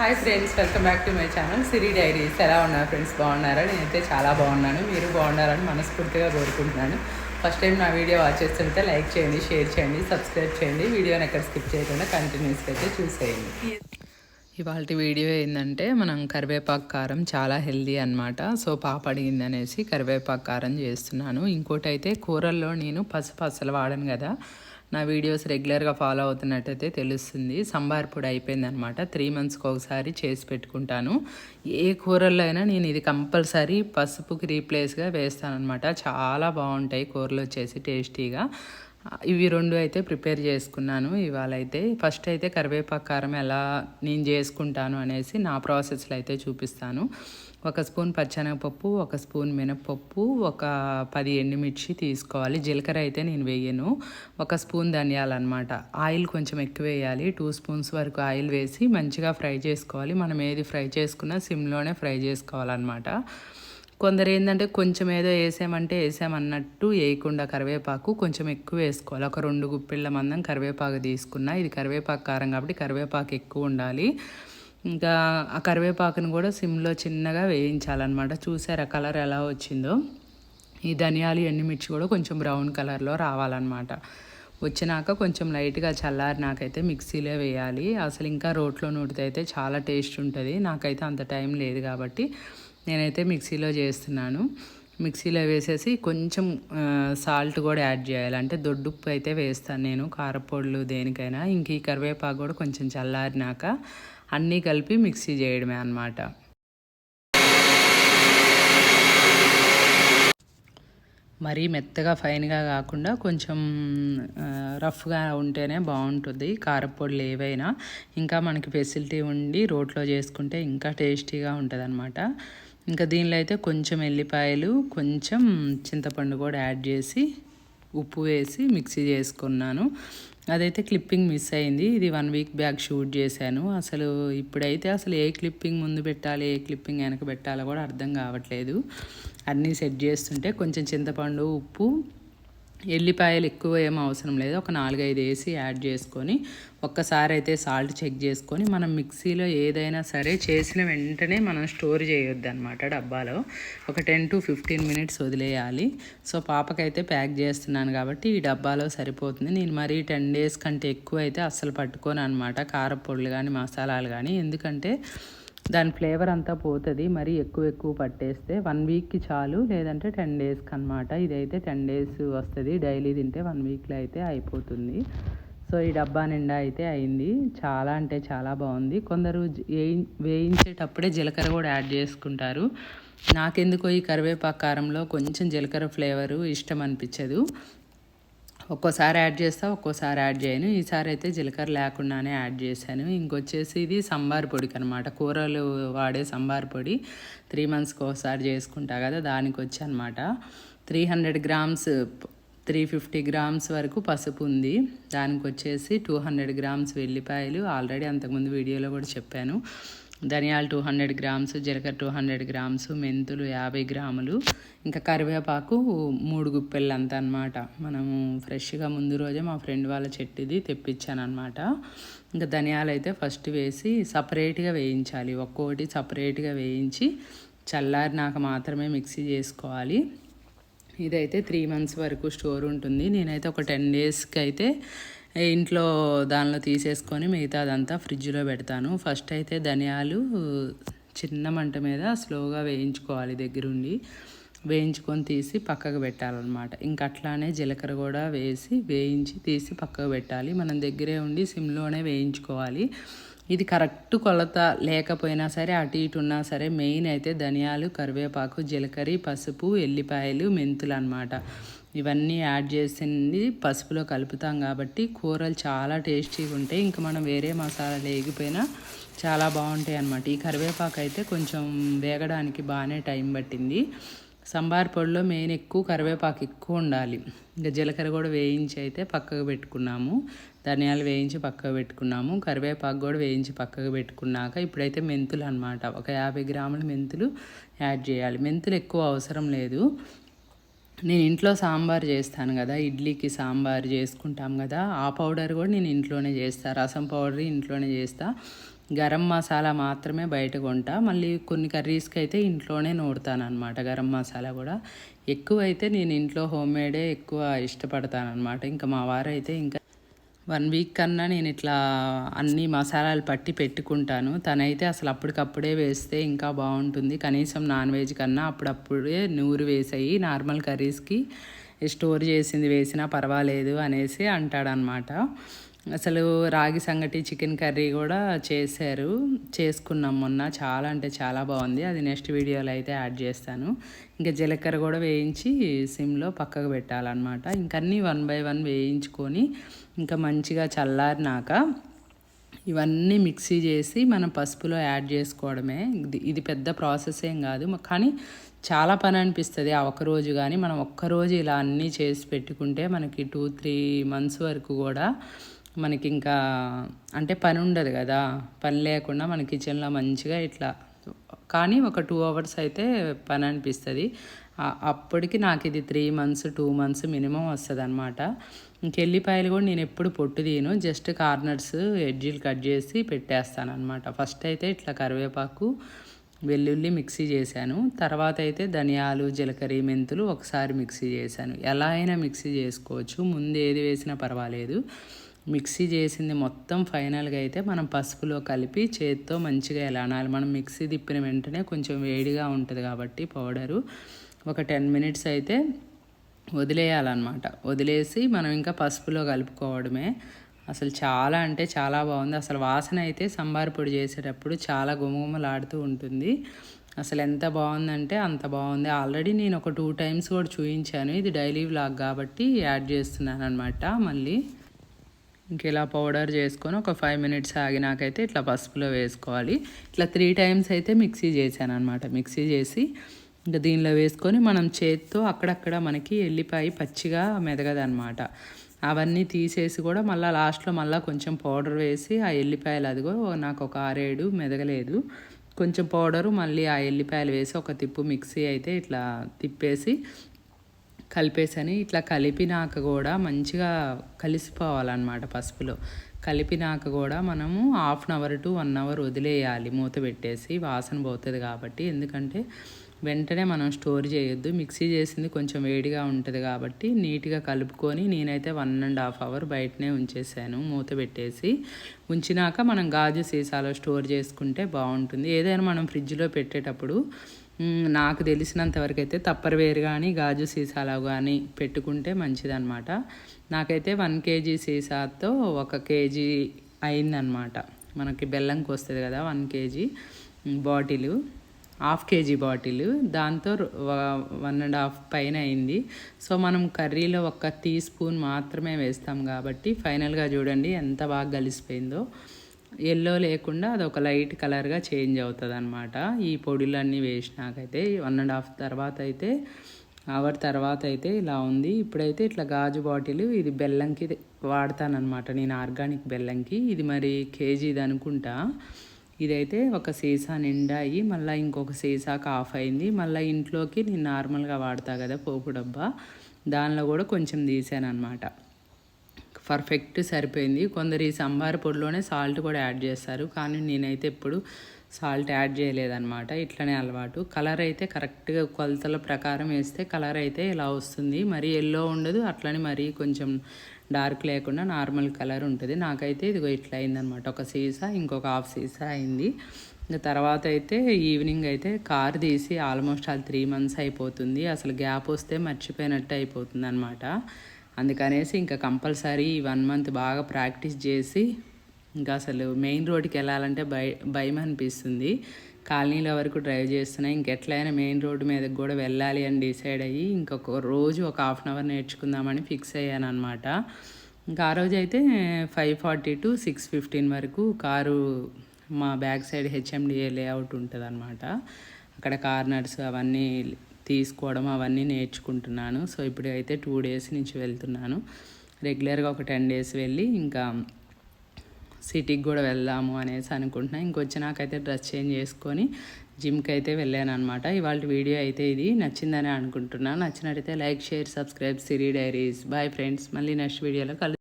Hi friends welcome back to my channel Siri diaries ఎలా ఉన్నారు friends బాగున్నారా? నేనైతే చాలా బాగున్నాను. మీరు బాగున్నారని మనస్ఫూర్తిగా కోరుకుంటున్నాను. ఫస్ట్ టైం నా వీడియో వాచ్ చేస్తుంటే లైక్ చేయండి షేర్ చేయండి సబ్స్క్రైబ్ చేయండి. వీడియోని ఎక్కడ స్కిప్ చేయకుండా కంటిన్యూస్గా అయితే చూసేయండి. ఇవాళ వీడియో ఏంటంటే మనం కరివేపాకు కారం చాలా హెల్దీ అనమాట సో పాప అడిగింది అనేసి కరివేపాకు కారం చేస్తున్నాను. ఇంకోటి అయితే కూరల్లో నేను పసుపు అసలు వాడను కదా. నా వీడియోస్ రెగ్యులర్గా ఫాలో అవుతున్నట్టయితే తెలుస్తుంది. సంబార్ పొడి అయిపోయింది అనమాట త్రీ మంత్స్కి ఒకసారి చేసి పెట్టుకుంటాను. ఏ కూరల్లో అయినా నేను ఇది కంపల్సరీ పసుపుకి రీప్లేస్గా వేస్తానమాట చాలా బాగుంటాయి కూరలు వచ్చేసి టేస్టీగా. ఇవి రెండు అయితే ప్రిపేర్ చేసుకున్నాను. ఇవాళ అయితే ఫస్ట్ అయితే కరివేపాకు కారం ఎలా నేను చేసుకుంటాను అనేసి నా ప్రాసెస్లో అయితే చూపిస్తాను. ఒక స్పూన్ పచ్చనగపప్పు ఒక స్పూన్ మినపప్పు ఒక పది ఎండుమిర్చి తీసుకోవాలి. జీలకర్ర అయితే నేను వేయను. ఒక స్పూన్ ధనియాలు అనమాట ఆయిల్ కొంచెం ఎక్కువ వేయాలి. టూ స్పూన్స్ వరకు ఆయిల్ వేసి మంచిగా ఫ్రై చేసుకోవాలి. మనం ఏది ఫ్రై చేసుకున్నా సిమ్లోనే ఫ్రై చేసుకోవాలన్నమాట. కొందరు ఏంటంటే కొంచెం ఏదో వేసామంటే వేసామన్నట్టు వేయకుండా కరివేపాకు కొంచెం ఎక్కువ వేసుకోవాలి. ఒక రెండు గుప్పిళ్ళ మందం కరివేపాకు తీసుకున్నా. ఇది కరివేపాకు కారం కాబట్టి కరివేపాకు ఎక్కువ ఉండాలి. ఇంకా ఆ కరివేపాకును కూడా సిమ్లో చిన్నగా వేయించాలన్నమాట. చూసారా కలర్ ఎలా వచ్చిందో? ఈ ధనియాలు ఎండుమిర్చి కూడా కొంచెం బ్రౌన్ కలర్లో రావాలన్నమాట. వచ్చినాక కొంచెం లైట్గా చల్లారి నాకైతే మిక్సీలో వేయాలి. అసలు ఇంకా రోట్లో నూడితే అయితే చాలా టేస్ట్ ఉంటుంది. నాకైతే అంత టైం లేదు కాబట్టి నేనైతే మిక్సీలో చేస్తున్నాను. మిక్సీలో వేసేసి కొంచెం సాల్ట్ కూడా యాడ్ చేయాలి. అంటే దొడ్డుప్పు అయితే వేస్తాను నేను కారపొడులు దేనికైనా. ఇంక ఈ కరివేపాకు కూడా కొంచెం చల్లారినాక అన్నీ కలిపి మిక్సీ చేయడమే అనమాట మరీ మెత్తగా ఫైన్గా కాకుండా కొంచెం రఫ్గా ఉంటేనే బాగుంటుంది. కారపొడులు ఏవైనా. ఇంకా మనకి ఫెసిలిటీ ఉండి రోట్లో చేసుకుంటే ఇంకా టేస్టీగా ఉంటుంది అనమాట ఇంకా దీనిలో అయితే కొంచెం ఎల్లిపాయలు కొంచెం చింతపండు కూడా యాడ్ చేసి ఉప్పు వేసి మిక్సీ చేసుకున్నాను. అదైతే క్లిప్పింగ్ మిస్ అయింది. ఇది వన్ వీక్ బ్యాక్ షూట్ చేశాను. అసలు ఇప్పుడైతే అసలు ఏ క్లిప్పింగ్ ముందు పెట్టాలి ఏ క్లిప్పింగ్ వెనక పెట్టాలో కూడా అర్థం కావట్లేదు. అన్నీ సెట్ చేస్తుంటే కొంచెం చింతపండు ఉప్పు ఎల్లిపాయలు ఎక్కువ ఏం అవసరం లేదు. ఒక నాలుగైదు వేసి యాడ్ చేసుకొని ఒక్కసారి అయితే సాల్ట్ చెక్ చేసుకొని మనం మిక్సీలో ఏదైనా సరే చేసిన వెంటనే మనం స్టోర్ చేయొద్దు అనమాట డబ్బాలో. ఒక టెన్ టు ఫిఫ్టీన్ మినిట్స్ వదిలేయాలి. సో పాపకైతే ప్యాక్ చేస్తున్నాను కాబట్టి ఈ డబ్బాలో సరిపోతుంది. నేను మరీ టెన్ డేస్ కంటే ఎక్కువ అయితే అస్సలు పట్టుకోను అనమాట కారపొడులు కానీ మసాలాలు కానీ ఎందుకంటే దాని ఫ్లేవర్ అంతా పోతుంది. మరీ ఎక్కువ ఎక్కువ పట్టేస్తే వన్ వీక్కి చాలు లేదంటే టెన్ డేస్కి అనమాట ఇదైతే టెన్ డేస్ వస్తుంది. డైలీ తింటే వన్ వీక్లో అయితే అయిపోతుంది. సో ఈ డబ్బా నిండా అయితే అయింది. చాలా అంటే చాలా బాగుంది. కొందరు వేయించేటప్పుడే జీలకర్ర కూడా యాడ్ చేసుకుంటారు. నాకెందుకో ఈ కరివేపాకు కారంలో కొంచెం జీలకర్ర ఫ్లేవరు ఇష్టం అనిపించదు. ఒక్కోసారి యాడ్ చేస్తా ఒక్కోసారి యాడ్ చేయను. ఈసారి అయితే జీలకర్ర లేకుండానే యాడ్ చేశాను. ఇంకొచ్చేసి ఇది సంబార్ పొడికి అనమాట కూరలు వాడే సంబార్ పొడి త్రీ మంత్స్కి ఒకసారి చేసుకుంటా కదా దానికి వచ్చి అనమాట three hundred grams three fifty grams వరకు పసుపు ఉంది. దానికి వచ్చేసి టూ హండ్రెడ్ గ్రామ్స్ వెల్లిపాయలు. ఆల్రెడీ అంతకుముందు వీడియోలో కూడా చెప్పాను. ధనియాలు టూ హండ్రెడ్ గ్రామ్స్ జీలకర్ర టూ హండ్రెడ్ గ్రామ్స్ మెంతులు యాభై గ్రాములు ఇంకా కరివేపాకు మూడు గుప్పెళ్ళు అంత అనమాట మనము ఫ్రెష్గా ముందు రోజే మా ఫ్రెండ్ వాళ్ళ చెట్టుది తెప్పించాను ఇంకా ధనియాలు అయితే ఫస్ట్ వేసి సపరేట్గా వేయించాలి. ఒక్కొక్కటి సపరేట్గా వేయించి చల్లారినాక మాత్రమే మిక్సీ చేసుకోవాలి. ఇదైతే త్రీ మంత్స్ వరకు స్టోర్ ఉంటుంది. నేనైతే ఒక టెన్ డేస్కి అయితే ఇంట్లో దానిలో తీసేసుకొని మిగతా అదంతా ఫ్రిడ్జ్లో పెడతాను. ఫస్ట్ అయితే ధనియాలు చిన్న మంట మీద స్లోగా వేయించుకోవాలి దగ్గరుండి. వేయించుకొని తీసి పక్కకు పెట్టాలన్నమాట. ఇంకా అట్లానే జీలకర్ర కూడా వేసి వేయించి తీసి పక్కకు పెట్టాలి. మనం దగ్గరే ఉండి సిమ్లోనే వేయించుకోవాలి. ఇది కరెక్ట్ కొలత లేకపోయినా సరే అటు ఇటు ఉన్నా సరే మెయిన్ అయితే ధనియాలు కరివేపాకు జీలకర్ర పసుపు ఎల్లిపాయలు మెంతులు అనమాట ఇవన్నీ యాడ్ చేసింది పసుపులో కలుపుతాం కాబట్టి కూరలు చాలా టేస్టీగా ఉంటాయి. ఇంకా మనం వేరే మసాలా లేకపోయినా చాలా బాగుంటాయి అన్నమాట. ఈ కరివేపాకు అయితే కొంచెం వేగడానికి బాగానే టైం పట్టింది. సంబార్ పొడిలో మెయిన్ ఎక్కువ కరివేపాకు ఎక్కువ ఉండాలి. ఇంకా జీలకర్ర కూడా వేయించి అయితే పక్కకు పెట్టుకున్నాము. ధనియాలు వేయించి పక్కకు పెట్టుకున్నాము. కరివేపాకు కూడా వేయించి పక్కకు పెట్టుకున్నాక ఇప్పుడైతే మెంతులు అనమాట ఒక యాభై గ్రాముల మెంతులు యాడ్ చేయాలి. మెంతులు ఎక్కువ అవసరం లేదు. నేను ఇంట్లో సాంబార్ చేస్తాను కదా ఇడ్లీకి సాంబార్ చేసుకుంటాం కదా ఆ పౌడర్ కూడా నేను ఇంట్లోనే చేస్తాను రసం పౌడర్ ఇంట్లోనే చేస్తా. గరం మసాలా మాత్రమే బయట కొంటా మళ్ళీ కొన్ని కర్రీస్కి అయితే ఇంట్లోనే నూడతానమాట గరం మసాలా కూడా. ఎక్కువ అయితే నేను ఇంట్లో హోమ్ మేడే ఎక్కువ ఇష్టపడతానమాట ఇంకా మా వారైతే ఇంకా వన్ వీక్ కన్నా నేను ఇట్లా అన్ని మసాలాలు పట్టి పెట్టుకుంటాను. తనైతే అసలు అప్పటికప్పుడే వేస్తే ఇంకా బాగుంటుంది. కనీసం నాన్ వెజ్ కన్నా అప్పుడప్పుడే నూరు వేసాయి. నార్మల్ కర్రీస్కి స్టోర్ చేసింది వేసినా పర్వాలేదు అనేసి అంటాడనమాట అసలు రాగి సంగటి చికెన్ కర్రీ కూడా చేశారు. చేసుకున్నాం మొన్న. చాలా అంటే చాలా బాగుంది. అది నెక్స్ట్ వీడియోలో అయితే యాడ్ చేస్తాను. ఇంకా జీలకర్ర కూడా వేయించి సిమ్లో పక్కకు పెట్టాలన్నమాట. ఇంకన్నీ వన్ బై వన్ వేయించుకొని ఇంకా మంచిగా చల్లారినాక ఇవన్నీ మిక్సీ చేసి మనం పసుపులో యాడ్ చేసుకోవడమే. ఇది ఇది పెద్ద ప్రాసెస్ ఏం కాదు. కానీ చాలా పని అనిపిస్తుంది. ఆ ఒక్కరోజు కానీ మనం ఒక్కరోజు ఇలా అన్నీ చేసి పెట్టుకుంటే మనకి టూ త్రీ మంత్స్ వరకు కూడా మనకి ఇంకా అంటే పని ఉండదు కదా. పని లేకుండా మన కిచెన్లో మంచిగా ఇట్లా కానీ ఒక టూ అవర్స్ అయితే పని అనిపిస్తుంది. అప్పటికి నాకు ఇది three months two months minimum వస్తుంది అనమాట ఇంకెల్లిపాయలు కూడా నేను ఎప్పుడు పొట్టు తీను జస్ట్ కార్నర్స్ ఎడ్జీలు కట్ చేసి పెట్టేస్తాను అనమాట ఫస్ట్ అయితే ఇట్లా కరివేపాకు వెల్లుల్లి మిక్సీ చేశాను. తర్వాత అయితే ధనియాలు జీలకర్ర మెంతులు ఒకసారి మిక్సీ చేశాను. ఎలా అయినా మిక్సీ చేసుకోవచ్చు. ముందు ఏది వేసినా పర్వాలేదు. మిక్సీ చేసింది మొత్తం ఫైనల్గా అయితే మనం పసుపులో కలిపి చేత్తో మంచిగా ఎలా అనాలి మనం మిక్సీ తిప్పిన వెంటనే కొంచెం వేడిగా ఉంటుంది కాబట్టి పౌడరు. ఒక టెన్ మినిట్స్ అయితే వదిలేయాలన్నమాట. వదిలేసి మనం ఇంకా పసుపులో కలుపుకోవడమే. అసలు చాలా అంటే చాలా బాగుంది. అసలు వాసన అయితే సంబార్ పొడి చేసేటప్పుడు చాలా గుమగుమలాడుతూ ఉంటుంది. అసలు ఎంత బాగుందంటే అంత బాగుంది. ఆల్రెడీ నేను ఒక టూ టైమ్స్ కూడా చూపించాను ఇది డైలీ వ్లాగ్ కాబట్టి యాడ్ చేస్తున్నాను అనమాట మళ్ళీ. ఇంక ఇలా పౌడర్ చేసుకొని ఒక ఫైవ్ మినిట్స్ ఆగినాకైతే ఇట్లా పసుపులో వేసుకోవాలి. ఇట్లా త్రీ టైమ్స్ అయితే మిక్సీ చేశాను అనమాట మిక్సీ చేసి ఇంకా దీనిలో వేసుకొని మనం చేత్తో అక్కడక్కడ మనకి ఎల్లిపాయ పచ్చిగా మెదగదనమాట అవన్నీ తీసేసి కూడా మళ్ళీ లాస్ట్లో మళ్ళీ కొంచెం పౌడర్ వేసి ఆ ఎల్లిపాయలు అదిగో నాకు ఒక ఆరేడు మెదగలేదు. కొంచెం పౌడరు మళ్ళీ ఆ ఎల్లిపాయలు వేసి ఒక తిప్పు మిక్సీ అయితే ఇట్లా తిప్పేసి కలిపేసని ఇట్లా కలిపినాక కూడా మంచిగా కలిసిపోవాలన్నమాట పసుపులో. కలిపినాక కూడా మనము half an hour to one hour వదిలేయాలి మూత పెట్టేసి వాసన పోతుంది కాబట్టి. ఎందుకంటే వెంటనే మనం స్టోర్ చేయొద్దు. మిక్సీ చేసింది కొంచెం వేడిగా ఉంటుంది కాబట్టి నీట్గా కలుపుకొని నేనైతే వన్ అండ్ హాఫ్ అవర్ బయటనే ఉంచేసాను. మూత పెట్టేసి ఉంచినాక మనం గాజు సీసాలో స్టోర్ చేసుకుంటే బాగుంటుంది. ఏదైనా మనం ఫ్రిడ్జ్లో పెట్టేటప్పుడు నాకు తెలిసినంత వరకు అయితే తప్పరవేరు కానీ గాజు సీసాలు కానీ పెట్టుకుంటే మంచిదన్నమాట. నాకైతే వన్ కేజీ సీసాతో ఒక కేజీ అయిందనమాట మనకి బెల్లంకి వస్తుంది కదా one KG bottle half KG bottle. దాంతో వన్ అండ్ హాఫ్ పైన అయింది. సో మనం కర్రీలో ఒక టీ స్పూన్ మాత్రమే వేస్తాం కాబట్టి ఫైనల్గా చూడండి ఎంత బాగా కలిసిపోయిందో ఎల్లో లేకుండా అది ఒక లైట్ కలర్గా చేంజ్ అవుతుంది అనమాట ఈ పొడిలన్నీ వేసినాకైతే వన్ అండ్ హాఫ్ తర్వాత అయితే అవర్ తర్వాత అయితే ఇలా ఉంది. ఇప్పుడైతే ఇట్లా గాజు బాటిల్ ఇది బెల్లంకి వాడతానమాట నేను ఆర్గానిక్ బెల్లంకి. ఇది మరి కేజీది అనుకుంటా. ఇదైతే ఒక సీసా నిండాయి మళ్ళీ ఇంకొక సీసాకి ఆఫ్ అయింది. మళ్ళీ ఇంట్లోకి నేను నార్మల్గా వాడతా కదా పోపు డబ్బా. దానిలో కూడా కొంచెం తీసాను అనమాట పర్ఫెక్ట్ సరిపోయింది. కొందరు ఈ సంబార పొడిలోనే సాల్ట్ కూడా యాడ్ చేస్తారు. కానీ నేనైతే ఎప్పుడు సాల్ట్ యాడ్ చేయలేదన్నమాట. ఇట్లనే అలవాటు. కలర్ అయితే కరెక్ట్గా కొలతల ప్రకారం వేస్తే కలర్ అయితే ఇలా వస్తుంది. మరీ ఎల్లో ఉండదు. అట్లనే మరీ కొంచెం డార్క్ లేకుండా నార్మల్ కలర్ ఉంటుంది. నాకైతే ఇదిగో ఇట్లా అయిందనమాట ఒక సీసా ఇంకొక హాఫ్ సీసా అయింది. ఇంకా తర్వాత అయితే ఈవినింగ్ అయితే కార్ తీసి ఆల్మోస్ట్ అది త్రీ మంత్స్ అయిపోతుంది. అసలు గ్యాప్ వస్తే మర్చిపోయినట్టు అయిపోతుంది అనమాట అందుకనేసి ఇంకా కంపల్సరీ వన్ మంత్ బాగా ప్రాక్టీస్ చేసి ఇంకా అసలు మెయిన్ రోడ్కి వెళ్ళాలంటే భయ భయం అనిపిస్తుంది. కాలనీల వరకు డ్రైవ్ చేస్తున్నాయి. ఇంకెట్లయినా మెయిన్ రోడ్డు మీదకి కూడా వెళ్ళాలి అని డిసైడ్ అయ్యి ఇంకొక రోజు ఒక హాఫ్ అన్ అవర్ నేర్చుకుందామని ఫిక్స్ అయ్యాను అనమాట ఇంకా ఆ రోజు అయితే five forty to six fifteen వరకు కారు మా బ్యాక్ సైడ్ హెచ్ఎండిఏ లేఅవుట్ ఉంటుంది అనమాట అక్కడ కార్నర్స్ అవన్నీ తీసుకోవడం అవన్నీ నేర్చుకుంటున్నాను. సో ఇప్పుడు అయితే టూ డేస్ నుంచి వెళ్తున్నాను. రెగ్యులర్గా ఒక టెన్ డేస్ వెళ్ళి ఇంకా సిటీకి కూడా వెళ్దాము అనేసి అనుకుంటున్నాను ఇంకొచ్చినాకైతే డ్రెస్ చేంజ్ చేసుకొని జిమ్కి అయితే వెళ్ళాను అనమాట ఇవాళ వీడియో అయితే ఇది. నచ్చిందని అనుకుంటున్నాను నచ్చినట్టయితే like share subscribe Siri diaries. Bye friends మళ్ళీ నెక్స్ట్ వీడియోలో కలు